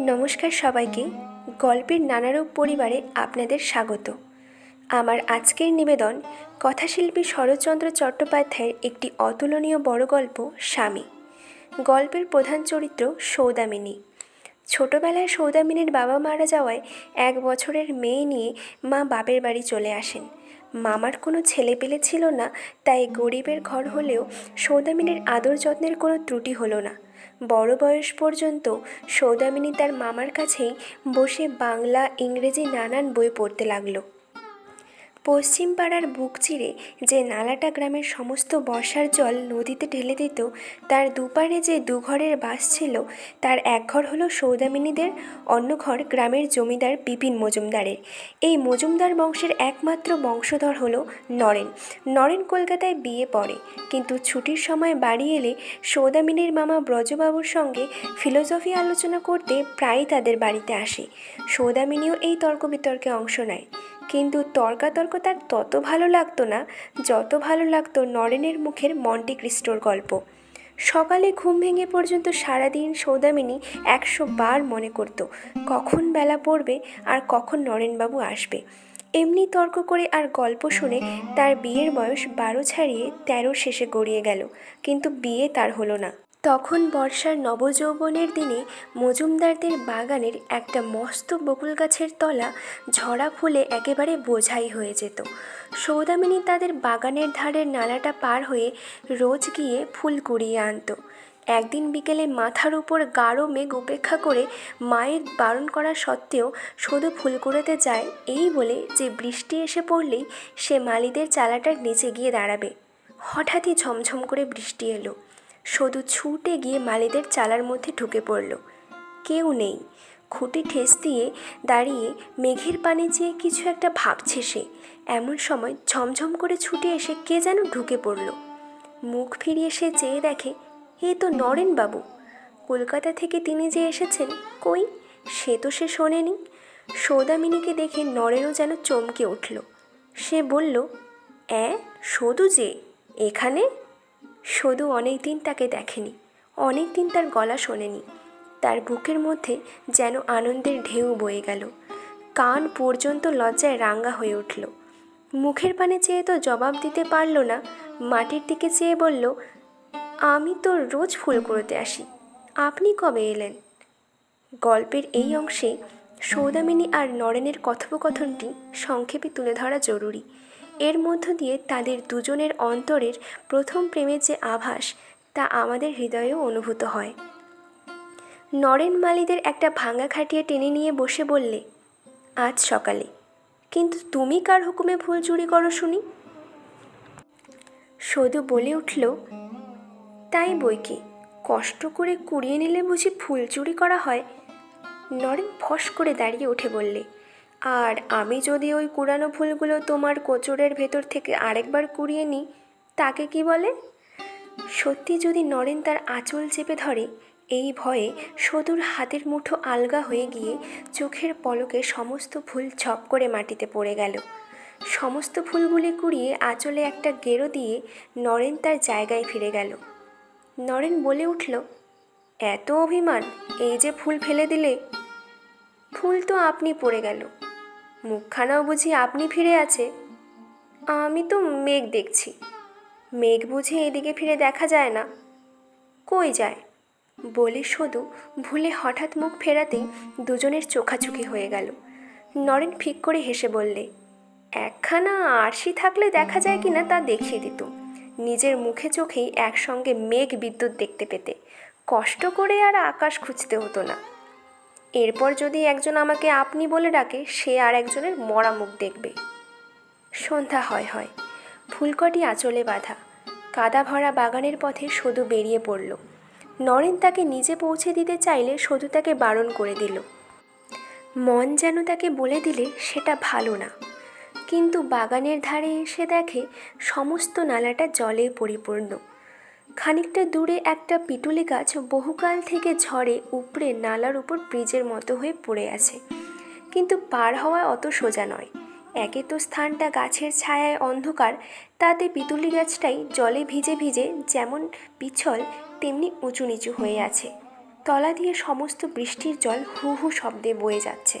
নমস্কার সবাইকে। গল্পের নানারূপ পরিবারে আপনাদের স্বাগত। আমার আজকের নিবেদন কথাশিল্পী শরৎচন্দ্র চট্টোপাধ্যায়ের একটি অতুলনীয় বড় গল্প, স্বামী। গল্পের প্রধান চরিত্র সৌদামিনী। ছোটবেলায় সৌদামিনীর বাবা মারা যাওয়ায় এক বছরের মেয়ে নিয়ে মা বাপের বাড়ি চলে আসেন। মামার কোনো ছেলেপেলে ছিল না, তাই গরিবের ঘর হলেও সৌদামিনীর আদর যত্নের কোনো ত্রুটি হলো না। বড় বয়স পর্যন্ত সৌদামিনী তার মামার কাছেই বসে বাংলা ইংরেজি নানান বই পড়তে লাগল। পশ্চিম পাড়ার বুক চিরে যে নালাটা গ্রামের সমস্ত বর্ষার জল নদীতে ঢেলে দিত, তার দুপারে যে দুঘরের বাস ছিল, তার এক ঘর হলো সৌদামিনীদের, অন্য ঘর গ্রামের জমিদার বিপিন মজুমদারের। এই মজুমদার বংশের একমাত্র বংশধর হলো নরেন। নরেন কলকাতায় বিয়ে পড়ে, কিন্তু ছুটির সময় বাড়ি এলে সৌদামিনীর মামা ব্রজবাবুর সঙ্গে ফিলোসফি আলোচনা করতে প্রায়ই তাদের বাড়িতে আসে। সৌদামিনীও এই তর্ক বিতর্কে অংশ নেয়। কিন্তু তর্কাতর্ক তার তত ভালো লাগতো না, যত ভালো লাগতো নরেনের মুখের মন্টি ক্রিস্টোর গল্প। সকালে ঘুম ভেঙে পর্যন্ত সারাদিন সৌদামিনী একশো বার মনে করতো, কখন বেলা পড়বে আর কখন নরেনবাবু আসবে। এমনি তর্ক করে আর গল্প শুনে তার বিয়ের বয়স বারো ছাড়িয়ে তেরো শেষে গড়িয়ে গেল, কিন্তু বিয়ে তার হলো না। তখন বর্ষার নবযৌবনের দিনে মজুমদারদের বাগানের একটা মস্ত বকুল গাছের তলা ঝরা ফুলে একেবারে বোঝাই হয়ে যেত। সৌদামিনী তাদের বাগানের ধারের নালাটা পার হয়ে রোজ গিয়ে ফুল কুড়িয়ে আনতো। একদিন বিকেলে মাথার উপর গাঢ় মেঘ উপেক্ষা করে মায়ের বারণ করা সত্ত্বেও শুধু ফুল কুড়োতে যায় এই বলে যে বৃষ্টি এসে পড়লেই সে মালিদের চালাটার নিচে গিয়ে দাঁড়াবে। হঠাৎই ঝমঝম করে বৃষ্টি এলো। সদু ছুটে গিয়ে মালিদের চালার মধ্যে ঢুকে পড়ল। কেউ নেই। খুঁটি ঠেস দিয়ে দাঁড়িয়ে মেঘের পানে চেয়ে কিছু একটা ভাবছে সে। এমন সময় ঝমঝম করে ছুটে এসে কে যেন ঢুকে পড়ল। মুখ ফিরিয়ে সে চেয়ে দেখে এ তো নরেনবাবু কলকাতা থেকে তিনি যে এসেছেন, কই? সে তো সে শোনেনি। সৌদামিনীকে দেখে নরেনও যেন চমকে উঠল। সে বলল, অ্যাঁ, সদু যে, এখানে? সদু অনেক দিন তাকে দেখেনি। অনেক দিন তার গলা শোনেনি। তার বুকের মধ্যে যেন আনন্দের ঢেউ বয়ে গেল। কান পর্যন্ত লজ্জায় রাঙ্গা হয়ে উঠল। মুখের পানে চেয়ে তো জবাব দিতে পারল না, মাটির দিকে চেয়ে বলল, আমি তো রোজ ফুল করতে আসি। আপনি কবে এলেন? গল্পের এই অংশে সৌদামিনী আর নরেনের কথোপকথনটি সংক্ষেপে তুলে ধরা জরুরি। এর মধ্য দিয়ে তাদের দুজনের অন্তরের প্রথম প্রেমের যে আভাস, তা আমাদের হৃদয়েও অনুভূত হয়। নরেন মালিদের একটা ভাঙা খাটিয়ে টেনে নিয়ে বসে বললে, আজ সকালে। কিন্তু তুমি কার হুকুমে ফুল চুরি করো শুনি? সদু বলে উঠল, তাই বইকে কষ্ট করে কুড়িয়ে নিলে বুঝি ফুল চুরি করা হয়? নরেন ফস করে দাঁড়িয়ে উঠে বললে আর আমি যদি ওই কুড়ানো ফুলগুলো তোমার কোচরের ভেতর থেকে আরেকবার কুড়িয়ে নিই, তাকে কি বলে? সত্যি যদি নরেন তার আঁচল চেপে ধরে, এই ভয়ে সদূর হাতের মুঠো আলগা হয়ে গিয়ে চোখের পলকে সমস্ত ফুল ছপ করে মাটিতে পড়ে গেল। সমস্ত ফুলগুলি কুড়িয়ে আঁচলে একটা গেরো দিয়ে নরেন তার জায়গায় ফিরে গেল। নরেন বলে উঠল, এত অভিমান, এই যে ফুল ফেলে দিলে? ফুল তো আপনি পড়ে গেল মুখখানাও বুঝি আপনি ফিরে আছে। আমি তো মেঘ দেখছি। মেঘ বুঝি এদিকে ফিরে দেখা যায় না। কই যায়? বলে শুধু ভুলে হঠাৎ মুখ ফেরাতেই দুজনের চোখাচুখি হয়ে গেল। নরেন ফিক করে হেসে বললে, একখানা আরশি থাকলে দেখা যায় কিনা তা দেখিয়ে দিত। নিজের মুখে চোখেই একসঙ্গে মেঘ বিদ্যুৎ দেখতে পেতে। কষ্ট করে আর আকাশ খুঁজতে হতো না। এরপর যদি একজন আমাকে আপনি বলে ডাকে, সে আর একজনের মরা মুখ দেখবে। সন্ধ্যা হয় হয়। ফুলকটি আঁচলে বাঁধা। কাদা ভরা বাগানের পথে সদু বেরিয়ে পড়ল। নরেন তাকে নিজে পৌঁছে দিতে চাইলে সদু তাকে বারণ করে দিল। মন যেন তাকে বলে দিলে সেটা ভালো না। কিন্তু বাগানের ধারে এসে দেখে সমস্ত নালাটা জলে পরিপূর্ণ। খানিকটা দূরে একটা পিটুলি গাছ বহুকাল থেকে ঝড়ে উপড়ে নালার উপর ব্রিজের মতো হয়ে পড়ে আছে। কিন্তু পার হওয়া অত সোজা নয়। একে তো স্থানটা গাছের ছায়ায় অন্ধকার, তাতে পিতুলি গাছটাই জলে ভিজে ভিজে যেমন পিছল, তেমনি উঁচু নিচু হয়ে আছে। তলা দিয়ে সমস্ত বৃষ্টির জল হু হু শব্দে বয়ে যাচ্ছে।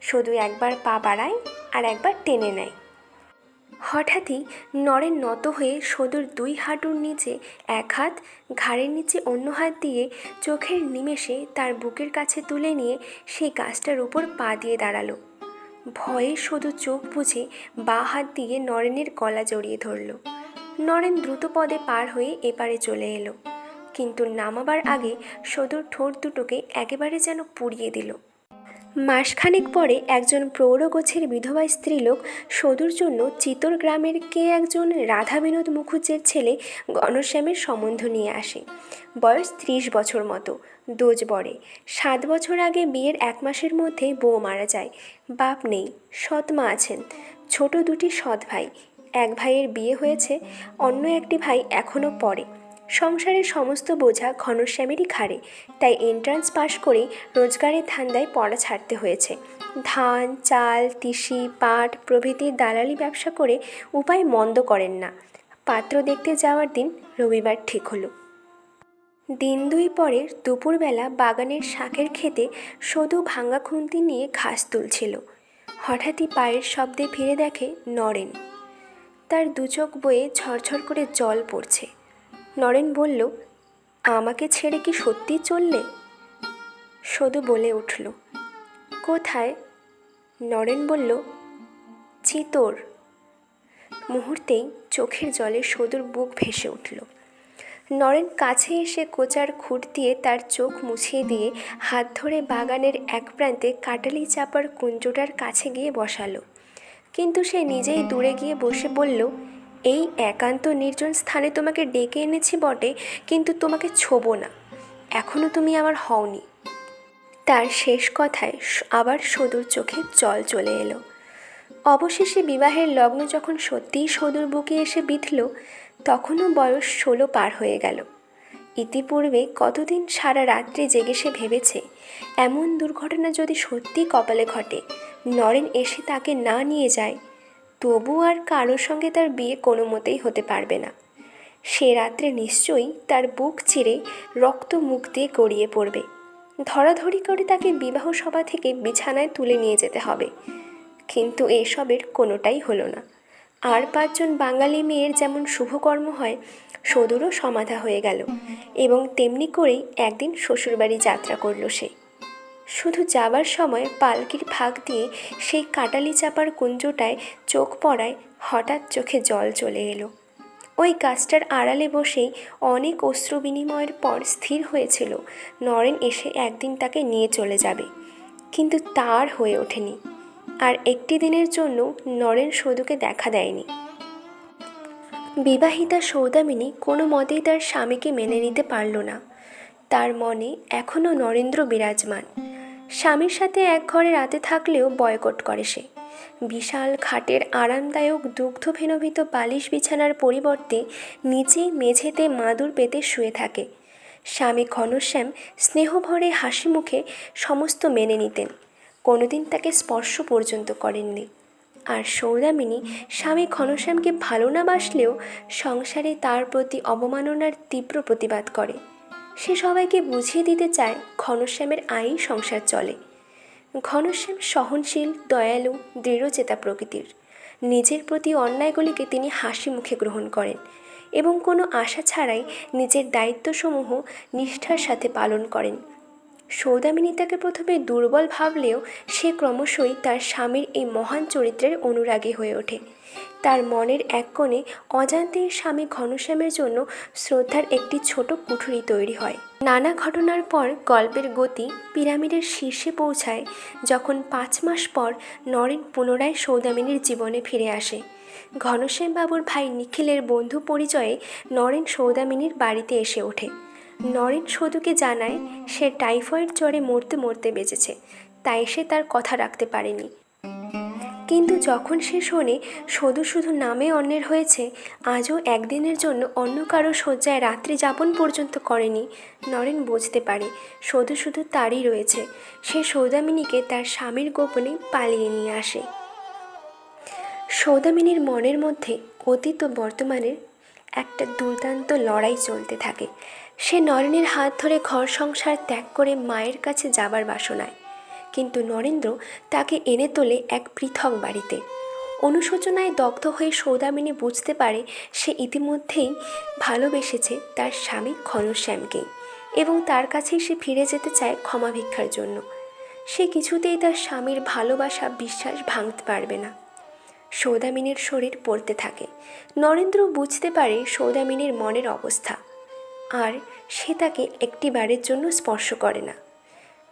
শুধু একবার পা বাড়ায় আর একবার টেনে নেয়। হঠাৎই নরেন নত হয়ে সদুর দুই হাঁটুর নিচে, এক হাত ঘাড়ের নিচে, অন্য হাত দিয়ে চোখের নিমেষে তার বুকের কাছে তুলে নিয়ে সেই গাছটার উপর পা দিয়ে দাঁড়াল। ভয়ে শুধু চোখ বুঝে বা হাত দিয়ে নরেনের গলা জড়িয়ে ধরল। নরেন দ্রুত পদে পার হয়ে এপারে চলে এলো। কিন্তু নামাবার আগে সদুর ঠোঁট দুটোকে একেবারে যেন পুড়িয়ে দিল। মাসখানেক পরে একজন প্রৌঢ়গোছের বিধবা স্ত্রীলোক সদুর জন্য চিতর গ্রামের কে একজন রাধা বিনোদ মুখুজ্জের ছেলে গণশ্যামের সম্বন্ধ নিয়ে আসে। বয়স ত্রিশ বছর মতো, দোজ বড়ে। সাত বছর আগে বিয়ের এক মাসের মধ্যে বউ মারা যায়। বাপ নেই, সৎ মা আছেন। ছোট দুটি সৎ ভাই, এক ভাইয়ের বিয়ে হয়েছে, অন্য একটি ভাই এখনও পড়ে। সংসারের সমস্ত বোঝা ঘনশ্যামেরই ঘাড়ে। তাই এন্ট্রান্স পাশ করেই রোজগারের ধান্দায় পড়া ছাড়তে হয়েছে। ধান, চাল, তিসি, পাট প্রভৃতির দালালি ব্যবসা করে উপায় মন্দ করেন না। পাত্র দেখতে যাওয়ার দিন রবিবার ঠিক হলো। দিন দুই পরে দুপুরবেলা বাগানের শাঁখের খেতে শুধু ভাঙা খুন্তি নিয়ে ঘাস তুলছিল। হঠাৎই পায়ের শব্দে ফিরে দেখে নরেন। তার দু চোখ বয়ে ঝরঝর করে জল পড়ছে। নরেন বলল, আমাকে ছেড়ে কি সত্যি চললে? সদু বলে উঠল, কোথায়? নরেন বলল, চিতোর। মুহূর্তেই চোখের জলে সদুর বুক ভেসে উঠল। নরেন কাছে এসে কোচার খুঁট দিয়ে তার চোখ মুছিয়ে দিয়ে হাত ধরে বাগানের এক প্রান্তে কাটালি চাপার কুঞ্জটার কাছে গিয়ে বসালো। কিন্তু সে নিজেই দূরে গিয়ে বসে বলল এই একান্ত নির্জন স্থানে তোমাকে ডেকে এনেছি বটে, কিন্তু তোমাকে ছোবো না। এখনও তুমি আমার হওনি। তার শেষ কথায় আবার সদুর চোখে জল চলে এলো। অবশেষে বিবাহের লগ্ন যখন সত্যিই সদুর বুকে এসে বিঁধল, তখনও বয়স ষোলো পার হয়ে গেল। ইতিপূর্বে কতদিন সারা রাত্রি জেগে সে ভেবেছে, এমন দুর্ঘটনা যদি সত্যি কপালে ঘটে, নরেন এসে তাকে না নিয়ে যায় তবু আর কারোর সঙ্গে তার বিয়ে কোনো মতেই হতে পারবে না। সে রাত্রে নিশ্চয়ই তার বুক চিরে রক্ত মুখ দিয়ে গড়িয়ে পড়বে। ধরাধরি করে তাকে বিবাহ সভা থেকে বিছানায় তুলে নিয়ে যেতে হবে। কিন্তু এসবের কোনোটাই হলো না। আর পাঁচজন বাঙালি মেয়ের যেমন শুভকর্ম হয়, সদূরও সমাধা হয়ে গেল। এবং তেমনি করেই একদিন শ্বশুরবাড়ি যাত্রা করল সে। শুধু যাবার সময় পালকির ফাঁক দিয়ে সেই কাটালি চাপার কুঞ্জটায় চোখ পড়ায় হঠাৎ চোখে জল চলে এলো। ওই গাছটার আড়ালে বসেই অনেক অশ্রু বিনিময়ের পর স্থির হয়েছিল। নরেন এসে একদিন তাকে নিয়ে চলে যাবে। কিন্তু তার হয়ে ওঠেনি। আর একটি দিনের জন্য নরেন সৌদুকে দেখা দেয়নি। বিবাহিতা সৌদামিনী কোনো মতেই তার স্বামীকে মেনে নিতে পারল না। তার মনে এখনও নরেন্দ্র বিরাজমান। স্বামীর সাথে এক ঘরে রাতে থাকলেও বয়কট করে সে। বিশাল খাটের আরামদায়ক দুগ্ধভেনভিত বালিশ বিছানার পরিবর্তে নিচেই মেঝেতে মাদুর পেতে শুয়ে থাকে। স্বামী ঘনশ্যাম স্নেহভরে হাসি মুখে সমস্ত মেনে নিতেন। কোনোদিন তাকে স্পর্শ পর্যন্ত করেননি। আর সৌদামিনী স্বামী ঘনশ্যামকে ভালো না বাসলেও সংসারে তার প্রতি অবমাননার তীব্র প্রতিবাদ করে। সে সবাইকে বুঝিয়ে দিতে চায় ঘনশ্যামের আয়ই সংসার চলে। ঘনশ্যাম সহনশীল, দয়ালু, দৃঢ়চেতা প্রকৃতির। নিজের প্রতি অন্যায়গুলিকে তিনি হাসি মুখে গ্রহণ করেন এবং কোনো আশা ছাড়াই নিজের দায়িত্বসমূহ নিষ্ঠার সাথে পালন করেন। সৌদামিনী তাকে প্রথমে দুর্বল ভাবলেও সে ক্রমশই তার স্বামীর এই মহান চরিত্রের অনুরাগী হয়ে ওঠে। তার মনের এক কোণে অজান্তেই স্বামী ঘনশ্যামের জন্য শ্রদ্ধার একটি ছোট কুঠুরি তৈরি হয়। নানা ঘটনার পর গল্পের গতি পিরামিডের শীর্ষে পৌঁছায়, যখন পাঁচ মাস পর নরেন পুনরায় সৌদামিনীর জীবনে ফিরে আসে। ঘনশ্যাম বাবুর ভাই নিখিলের বন্ধু পরিচয়ে নরেন সৌদামিনীর বাড়িতে এসে ওঠে। নরেন সদুকে জানায়, সে টাইফয়েড জ্বরে মরতে মরতে বেঁচেছে, তাই সে তার কথা রাখতে পারেনি। কিন্তু যখন সে শোনে সদু শুধু নামে অন্যের হয়েছে, আজও একদিনের জন্য অন্য কারও শয্যায় রাত্রি যাপন পর্যন্ত করেনি, নরেন বুঝতে পারে সদু শুধু তারই রয়েছে। সে সৌদামিনীকে তার স্বামীর গোপনে পালিয়ে নিয়ে আসে। সৌদামিনীর মনের মধ্যে অতীত ও বর্তমানের একটা দুর্দান্ত লড়াই চলতে থাকে। সে নরেনের হাত ধরে ঘর সংসার ত্যাগ করে মায়ের কাছে যাবার বাসনায়। কিন্তু নরেন্দ্র তাকে এনে তোলে এক পৃথক বাড়িতে। অনুশোচনায় দগ্ধ হয়ে সৌদামিনী বুঝতে পারে সে ইতিমধ্যেই ভালোবেসেছে তার স্বামী ঘনশ্যামকেই এবং তার কাছেই সে ফিরে যেতে চায় ক্ষমা ভিক্ষার জন্য। সে কিছুতেই তার স্বামীর ভালোবাসা, বিশ্বাস ভাঙতে পারবে না। সৌদামিনীর শরীর পড়তে থাকে। নরেন্দ্র বুঝতে পারে সৌদামিনীর মনের অবস্থা। আর সে তাকে একটি বারের জন্য স্পর্শ করে না।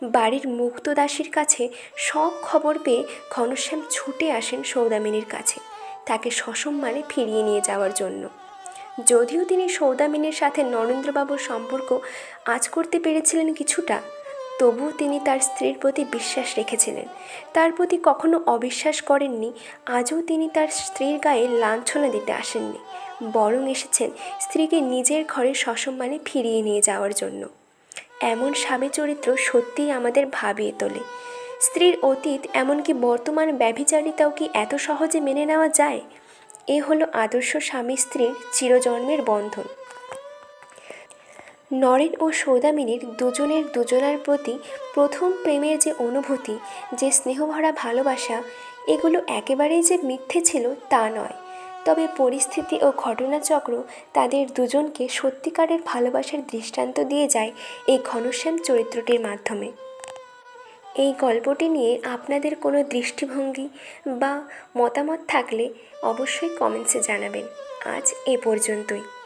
বাড়ির মুক্ত দাসীর কাছে সব খবর পেয়ে ঘনশ্যাম ছুটে আসেন সৌদামিনীর কাছে। তাকে সসম্মানে ফিরিয়ে নিয়ে যাওয়ার জন্য। যদিও তিনি সৌদামিনীর সাথে নরেন্দ্রবাবুর সম্পর্ক আজ করতে পেরেছিলেন কিছুটা তবুও তিনি তার স্ত্রীর প্রতি বিশ্বাস রেখেছিলেন। তার প্রতি কখনো অবিশ্বাস করেননি, আজও তিনি তার স্ত্রীর গায়ে লাঞ্ছনা দিতে আসেননি, বরং এসেছেন স্ত্রীকে নিজের ঘরে সসম্মানে ফিরিয়ে নিয়ে যাওয়ার জন্য। এমন স্বামী চরিত্র সত্যিই আমাদের ভাবিয়ে তোলে। স্ত্রীর অতীত এমনকি বর্তমান ব্যভিচারিতাও কি এত সহজে মেনে নেওয়া যায়? এ হলো আদর্শ স্বামী স্ত্রীর চিরজন্মের বন্ধন। নরেন ও সৌদামিনীর দুজনের দুজনার প্রতি প্রথম প্রেমের যে অনুভূতি, যে স্নেহভরা ভালোবাসা, এগুলো একেবারেই যে মিথ্যে ছিল তা নয়। তবে পরিস্থিতি ও ঘটনাচক্র তাদের দুজনকে সত্যিকারের ভালোবাসার দৃষ্টান্ত দিয়ে যায় এই ঘনশ্যাম চরিত্রটির মাধ্যমে। এই গল্পটি নিয়ে আপনাদের কোনো দৃষ্টিভঙ্গি বা মতামত থাকলে অবশ্যই কমেন্টসে জানাবেন। আজ এ পর্যন্তই।